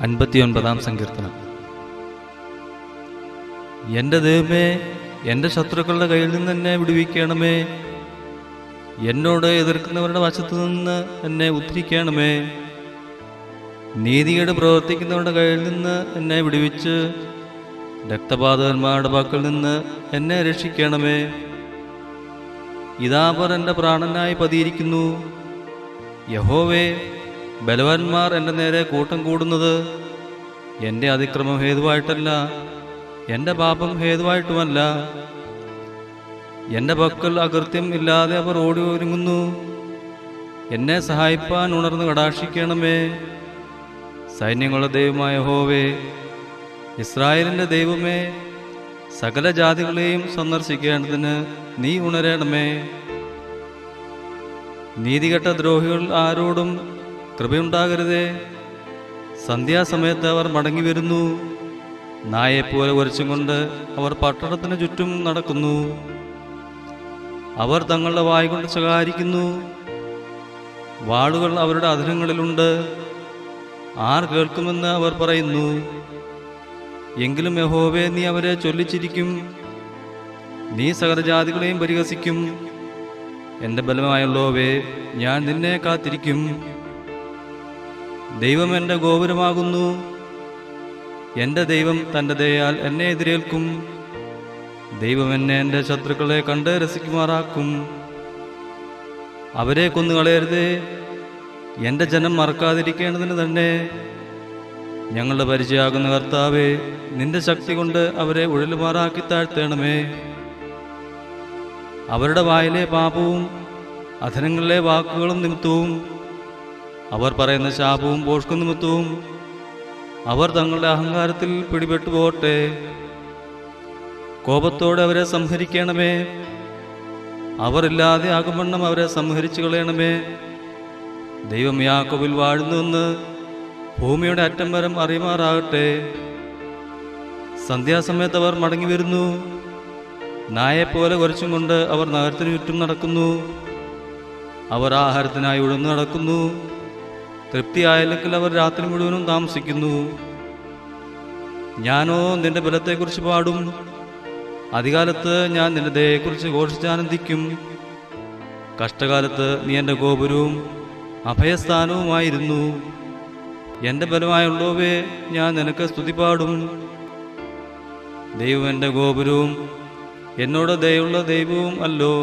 അൻപത്തിയൊൻപതാം സങ്കീർത്തനം. എന്റെ ദൈവമേ എന്റെ ശത്രുക്കളുടെ കയ്യിൽ നിന്ന് എന്നെ വിടുവിക്കണമേ. എന്നോട് എതിർക്കുന്നവരുടെ വശത്തു നിന്ന് എന്നെ ഉദ്ധരിക്കണമേ. നീതികേട് പ്രവർത്തിക്കുന്നവരുടെ കയ്യിൽ നിന്ന് എന്നെ വിടുവിച്ച് രക്തപാതകന്മാരുടെ വാക്കിൽ നിന്ന് എന്നെ രക്ഷിക്കണമേ. ഇതാപർ എന്റെ പ്രാണനായി പതിയിരിക്കുന്നു. യഹോവേ ബലവാന്മാർ എന്റെ നേരെ കൂട്ടം കൂടുന്നത് എന്റെ അതിക്രമം ഹേതുവായിട്ടല്ല എന്റെ പാപം ഹേതുവായിട്ടുമല്ല. എന്റെ പക്കൽ അകൃത്യം ഇല്ലാതെ അവർ ഓടി ഒരുങ്ങുന്നു. എന്നെ സഹായിപ്പാൻ ഉണർന്ന് കടാക്ഷിക്കണമേ. സൈന്യങ്ങളുടെ ദൈവമായ ഹോവേ ഇസ്രായേലിന്റെ ദൈവമേ സകല ജാതികളെയും സന്ദർശിക്കേണ്ടതിന് നീ ഉണരണമേ. നീതികെട്ട ദ്രോഹികൾ ആരോടും കൃപയുണ്ടാകരുതേ. സന്ധ്യാസമയത്ത് അവർ മടങ്ങി വരുന്നു. നായെപ്പോലെ ഉരച്ചും കൊണ്ട് അവർ പട്ടണത്തിന് ചുറ്റും നടക്കുന്നു. അവർ തങ്ങളുടെ വായ കൊണ്ട് ശകാരിക്കുന്നു. വാളുകൾ അവരുടെ അധരങ്ങളിലുണ്ട്. ആർ കേൾക്കുമെന്ന് അവർ പറയുന്നു. എങ്കിലും യഹോവേ നീ അവരെ ചൊല്ലിച്ചിരിക്കും. നീ സകലജാതികളെയും പരിഹസിക്കും. എന്റെ ബലമായുള്ളോവേ ഞാൻ നിന്നെ കാത്തിരിക്കും. ദൈവം എന്റെ ഗോപുരമാകുന്നു. എന്റെ ദൈവം തന്റെ ദയാൽ എന്നെ എതിരേൽക്കും. ദൈവം എന്നെ എന്റെ ശത്രുക്കളെ കണ്ട് രസിക്കുമാറാക്കും. അവരെ കൊന്നുകളയരുത് എന്റെ ജനം മറക്കാതിരിക്കേണ്ടതിന് തന്നെ. ഞങ്ങളുടെ പരിചയമാകുന്ന കർത്താവെ നിന്റെ ശക്തി കൊണ്ട് അവരെ ഉഴലുമാറാക്കി താഴ്ത്തേണമേ. അവരുടെ വായിലെ പാപവും അധനങ്ങളിലെ വാക്കുകളും നിമിത്തവും അവർ പറയുന്ന ശാപവും പോഷ്കു നിമിത്തവും അവർ തങ്ങളുടെ അഹങ്കാരത്തിൽ പിടിപെട്ടു പോട്ടെ കോപത്തോടെ അവരെ സംഹരിക്കണമേ. അവരില്ലാതെ ആകുമണ്ണം അവരെ സംഹരിച്ചു കളയണമേ. ദൈവം യാക്കോബിൽ വാഴുന്നുവെന്ന് ഭൂമിയുടെ അറ്റം വരം അറിയുമാറാകട്ടെ. സന്ധ്യാസമയത്ത് അവർ മടങ്ങി വരുന്നു. നായെപ്പോലെ കുറച്ചും കൊണ്ട് അവർ നഗരത്തിന് ചുറ്റും നടക്കുന്നു. അവർ ആഹാരത്തിനായി ഉഴന്നു നടക്കുന്നു. തൃപ്തിയായില്ലെങ്കിൽ അവർ രാത്രി മുഴുവനും താമസിക്കുന്നു. ഞാനോ നിന്റെ ബലത്തെക്കുറിച്ച് പാടും. അധികാലത്ത് ഞാൻ നിന്റെ ദയെക്കുറിച്ച് ഘോഷിച്ചാനന്ദിക്കും കഷ്ടകാലത്ത് നീ എന്റെ ഗോപുരവും അഭയസ്ഥാനവുമായിരുന്നു. എന്റെ ബലമായുള്ളവേ ഞാൻ നിനക്ക് സ്തുതി പാടും. ദൈവം എന്റെ ഗോപുരവും എന്നോട് ദയുള്ള ദൈവവും അല്ലോ.